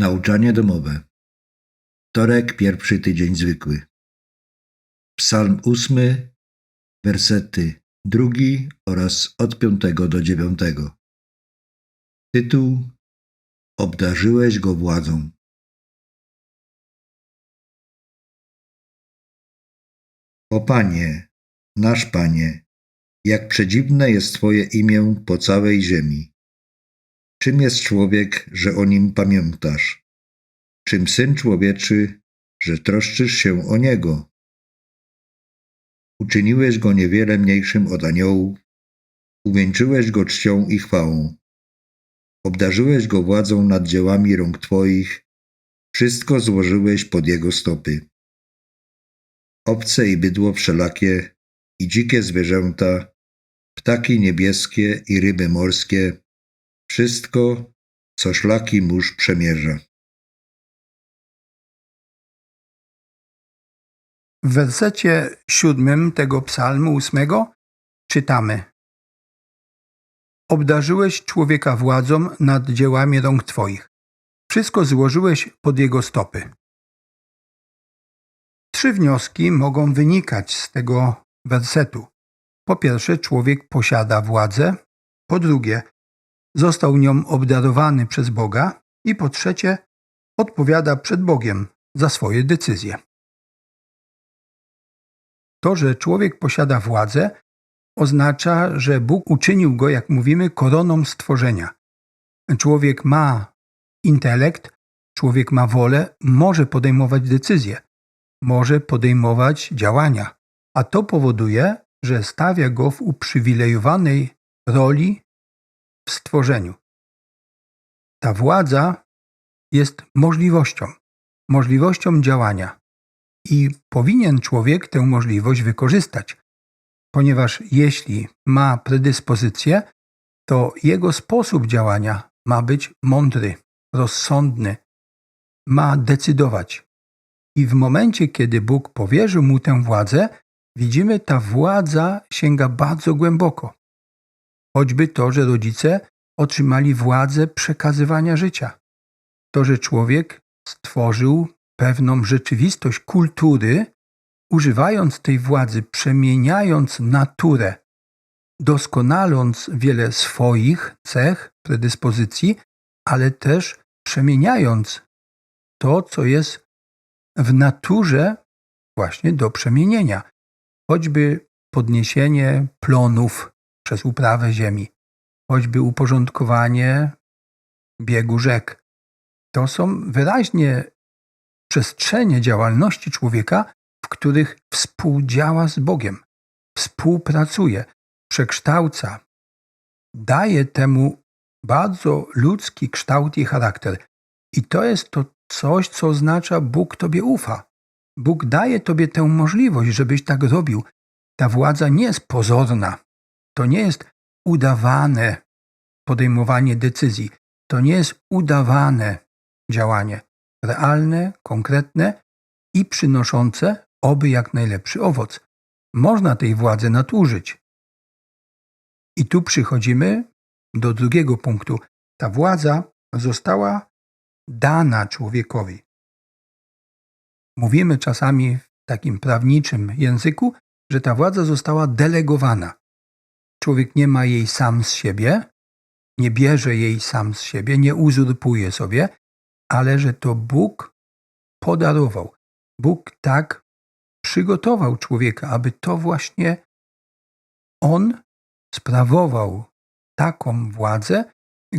Nauczanie domowe. Wtorek, pierwszy tydzień zwykły. Psalm ósmy, wersety drugi oraz od piątego do dziewiątego. Tytuł Obdarzyłeś go władzą. O Panie, nasz Panie, jak przedziwne jest Twoje imię po całej ziemi. Czym jest człowiek, że o nim pamiętasz? Czym syn człowieczy, że troszczysz się o niego? Uczyniłeś go niewiele mniejszym od aniołów, uwieńczyłeś go czcią i chwałą. Obdarzyłeś go władzą nad dziełami rąk Twoich, wszystko złożyłeś pod jego stopy. Obce i bydło wszelakie, i dzikie zwierzęta, ptaki niebieskie i ryby morskie, wszystko, co szlaki mórz przemierza. W wersecie siódmym tego psalmu ósmego czytamy Obdarzyłeś człowieka władzą nad dziełami rąk Twoich. Wszystko złożyłeś pod jego stopy. Trzy wnioski mogą wynikać z tego wersetu. Po pierwsze, człowiek posiada władzę. Po drugie, został nią obdarowany przez Boga. I po trzecie, odpowiada przed Bogiem za swoje decyzje. To, że człowiek posiada władzę, oznacza, że Bóg uczynił go, jak mówimy, koroną stworzenia. Człowiek ma intelekt, człowiek ma wolę, może podejmować decyzje, może podejmować działania, a to powoduje, że stawia go w uprzywilejowanej roli stworzeniu. Ta władza jest możliwością, możliwością działania i powinien człowiek tę możliwość wykorzystać, ponieważ jeśli ma predyspozycję, to jego sposób działania ma być mądry, rozsądny, ma decydować. I w momencie, kiedy Bóg powierzył mu tę władzę, widzimy, ta władza sięga bardzo głęboko. Choćby to, że rodzice otrzymali władzę przekazywania życia. To, że człowiek stworzył pewną rzeczywistość kultury, używając tej władzy, przemieniając naturę, doskonaląc wiele swoich cech, predyspozycji, ale też przemieniając to, co jest w naturze właśnie do przemienienia, choćby podniesienie plonów przez uprawę ziemi, choćby uporządkowanie biegu rzek. To są wyraźnie przestrzenie działalności człowieka, w których współdziała z Bogiem, współpracuje, przekształca, daje temu bardzo ludzki kształt i charakter. I to jest to coś, co oznacza Bóg Tobie ufa. Bóg daje Tobie tę możliwość, żebyś tak robił. Ta władza nie jest pozorna. To nie jest udawane podejmowanie decyzji. To nie jest udawane działanie. Realne, konkretne i przynoszące oby jak najlepszy owoc. Można tej władzy nadużyć. I tu przychodzimy do drugiego punktu. Ta władza została dana człowiekowi. Mówimy czasami w takim prawniczym języku, że ta władza została delegowana. Człowiek nie ma jej sam z siebie, nie bierze jej sam z siebie, nie uzurpuje sobie, ale że to Bóg podarował. Bóg tak przygotował człowieka, aby to właśnie on sprawował taką władzę,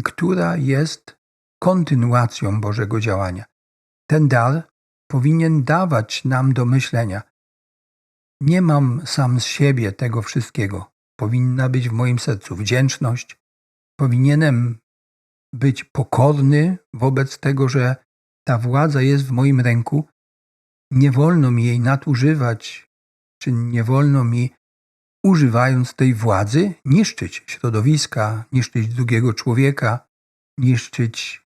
która jest kontynuacją Bożego działania. Ten dar powinien dawać nam do myślenia. Nie mam sam z siebie tego wszystkiego. Powinna być w moim sercu wdzięczność. Powinienem być pokorny wobec tego, że ta władza jest w moim ręku. Nie wolno mi jej nadużywać, czy nie wolno mi, używając tej władzy, niszczyć środowiska, niszczyć drugiego człowieka, niszczyć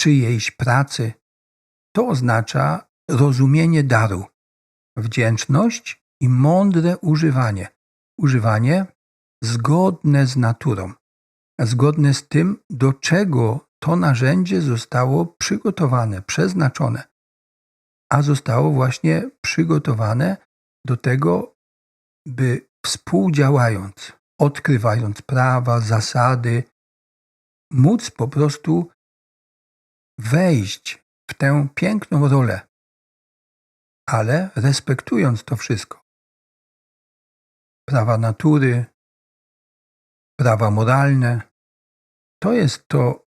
czyjejś pracy. To oznacza rozumienie daru, wdzięczność i mądre używanie. Używanie zgodne z naturą, zgodne z tym, do czego to narzędzie zostało przygotowane, przeznaczone, a zostało właśnie przygotowane do tego, by współdziałając, odkrywając prawa, zasady, móc po prostu wejść w tę piękną rolę, ale respektując to wszystko. Prawa natury, prawa moralne, to jest to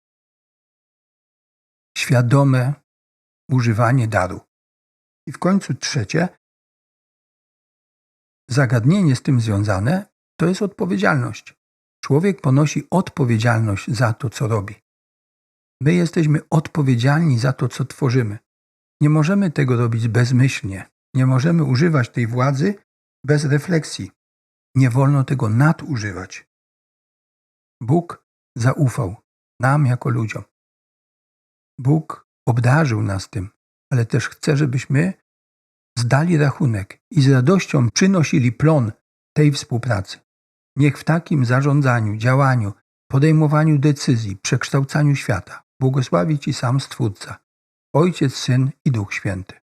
świadome używanie daru. I w końcu trzecie, zagadnienie z tym związane to jest odpowiedzialność. Człowiek ponosi odpowiedzialność za to, co robi. My jesteśmy odpowiedzialni za to, co tworzymy. Nie możemy tego robić bezmyślnie. Nie możemy używać tej władzy bez refleksji. Nie wolno tego nadużywać. Bóg zaufał nam jako ludziom. Bóg obdarzył nas tym, ale też chce, żebyśmy zdali rachunek i z radością przynosili plon tej współpracy. Niech w takim zarządzaniu, działaniu, podejmowaniu decyzji, przekształcaniu świata błogosławi Ci sam Stwórca, Ojciec, Syn i Duch Święty.